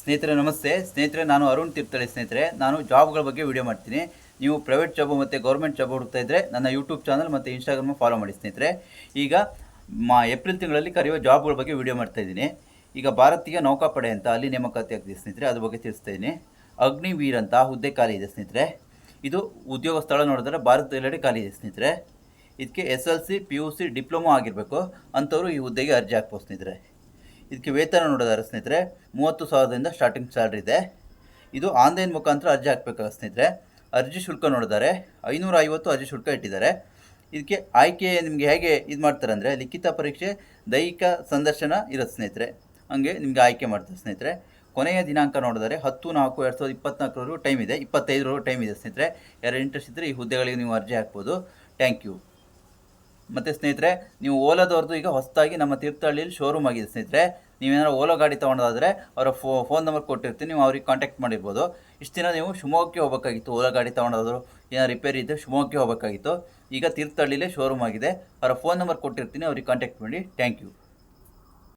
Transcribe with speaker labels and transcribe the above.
Speaker 1: ಸ್ನೇಹಿತರೆ, ನಮಸ್ತೆ. ಸ್ನೇಹಿತರೆ, ನಾನು ಅರುಣ್ ತೀರ್ಥಳ್ಳಿ ಸ್ನೇಹಿತರೆ. ನಾನು ಜಾಬ್ಗಳ ಬಗ್ಗೆ ವಿಡಿಯೋ ಮಾಡ್ತೀನಿ. ನೀವು ಪ್ರೈವೇಟ್ ಜಾಬು ಮತ್ತು ಗೌರ್ಮೆಂಟ್ ಜಾಬ್ ಹುಡುಕ್ತಾ ಇದ್ದರೆ ನನ್ನ ಯೂಟ್ಯೂಬ್ ಚಾನಲ್ ಮತ್ತು ಇನ್ಸ್ಟಾಗ್ರಾಮ್ ಫಾಲೋ ಮಾಡಿ ಸ್ನೇಹಿತರೆ. ಈಗ ಮಾ, ಏಪ್ರಿಲ್ ತಿಂಗಳಲ್ಲಿ ಕರೆಯುವ ಜಾಬ್ಗಳ ಬಗ್ಗೆ ವಿಡಿಯೋ ಮಾಡ್ತಾ ಇದ್ದೀನಿ. ಈಗ ಭಾರತೀಯ ನೌಕಾಪಡೆ ಅಂತ ಅಲ್ಲಿ ನೇಮಕಾತಿ ಆಗ್ತಿದೆ ಸ್ನೇಹಿತರೆ. ಅದ್ರ ಬಗ್ಗೆ ತಿಳಿಸ್ತಾ ಇದ್ದೀನಿ. ಅಗ್ನಿವೀರ್ ಅಂತ ಹುದ್ದೆ ಖಾಲಿ ಇದೆ ಸ್ನೇಹಿತರೆ. ಇದು ಉದ್ಯೋಗ ಸ್ಥಳ ನೋಡಿದ್ರೆ ಭಾರತದೆಲ್ಲೆಡೆ ಖಾಲಿ ಇದೆ ಸ್ನೇಹಿತರೆ. ಇದಕ್ಕೆ S L C, P U C, diploma ಆಗಿರಬೇಕು. ಅಂಥವ್ರು ಈ ಹುದ್ದೆಗೆ ಅರ್ಜಿ ಹಾಕ್ಬೋದು ಸ್ನೇಹಿತರೆ. ಇದಕ್ಕೆ ವೇತನ ನೋಡೋದಾದ್ರೆ ಸ್ನೇಹಿತರೆ, ಮೂವತ್ತು ಸಾವಿರದಿಂದ ಸ್ಟಾರ್ಟಿಂಗ್ ಸ್ಯಾಲ್ರಿ ಇದೆ. ಇದು ಆನ್ಲೈನ್ ಮುಖಾಂತರ ಅರ್ಜಿ ಹಾಕಬೇಕು ಸ್ನೇಹಿತರೆ. ಅರ್ಜಿ ಶುಲ್ಕ ನೋಡಿದ್ದಾರೆ ಐನೂರ ಐವತ್ತು ಅರ್ಜಿ ಶುಲ್ಕ ಇಟ್ಟಿದ್ದಾರೆ. ಇದಕ್ಕೆ ಆಯ್ಕೆ ನಿಮಗೆ ಹೇಗೆ ಇದು ಮಾಡ್ತಾರೆ ಅಂದರೆ ಲಿಖಿತ ಪರೀಕ್ಷೆ, ದೈಹಿಕ ಸಂದರ್ಶನ ಇರುತ್ತೆ ಸ್ನೇಹಿತರೆ. ಹಂಗೆ ನಿಮಗೆ ಆಯ್ಕೆ ಮಾಡ್ತಾರೆ ಸ್ನೇಹಿತರೆ. ಕೊನೆಯ ದಿನಾಂಕ ನೋಡಿದರೆ ಹತ್ತು ನಾಲ್ಕು ಎರಡು ಸಾವಿರದ ಇಪ್ಪತ್ನಾಲ್ಕರವರೆಗೂ ಟೈಮ್ ಇದೆ. ಇಪ್ಪತ್ತೈದರವರೆಗೂ ಟೈಮ್ ಇದೆ ಸ್ನೇಹಿತರೆ. ಯಾರು ಇಂಟ್ರೆಸ್ಟ್ ಇದ್ದರೆ ಈ ಹುದ್ದೆಗಳಿಗೆ ನೀವು ಅರ್ಜಿ ಹಾಕ್ಬೋದು. ಥ್ಯಾಂಕ್ ಯು ಮತ್ತು ಸ್ನೇಹಿತರೆ, ನೀವು ಓಲಾದವ್ರದ್ದು ಈಗ ಹೊಸದಾಗಿ ನಮ್ಮ ತೀರ್ಥಹಳ್ಳಿಯಲ್ಲಿ ಶೋರೂಮ್ ಆಗಿದೆ ಸ್ನೇಹಿತರೆ. ನೀವೇನಾದ್ರು ಓಲೋ ಗಾಡಿ ತೊಗೊಂಡಾದ್ರೆ ಅವರ ಫೋ ಫೋನ್ ನಂಬರ್ ಕೊಟ್ಟಿರ್ತೀನಿ, ನೀವು ಅವ್ರಿಗೆ ಕಾಂಟ್ಯಾಕ್ಟ್ ಮಾಡಿರ್ಬೋದು. ಇಷ್ಟು ದಿನ ನೀವು ಶಿವಮೊಗ್ಗಕ್ಕೆ ಹೋಗಬೇಕಾಗಿತ್ತು, ಓಲೋ ಗಾಡಿ ತೊಗೊಂಡಾದ್ರು ಏನೋ ರಿಪೇರಿ ಇದ್ದರೆ ಶಿವಮೊಗ್ಗಕ್ಕೆ ಹೋಗಬೇಕಾಗಿತ್ತು. ಈಗ ತೀರ್ಥಹಳ್ಳಿಲೇ ಶೋರೂಮ್ ಆಗಿದೆ. ಅವರ ಫೋನ್ ನಂಬರ್ ಕೊಟ್ಟಿರ್ತೀನಿ, ಅವ್ರಿಗೆ ಕಾಂಟ್ಯಾಕ್ಟ್ ಮಾಡಿ. Thank you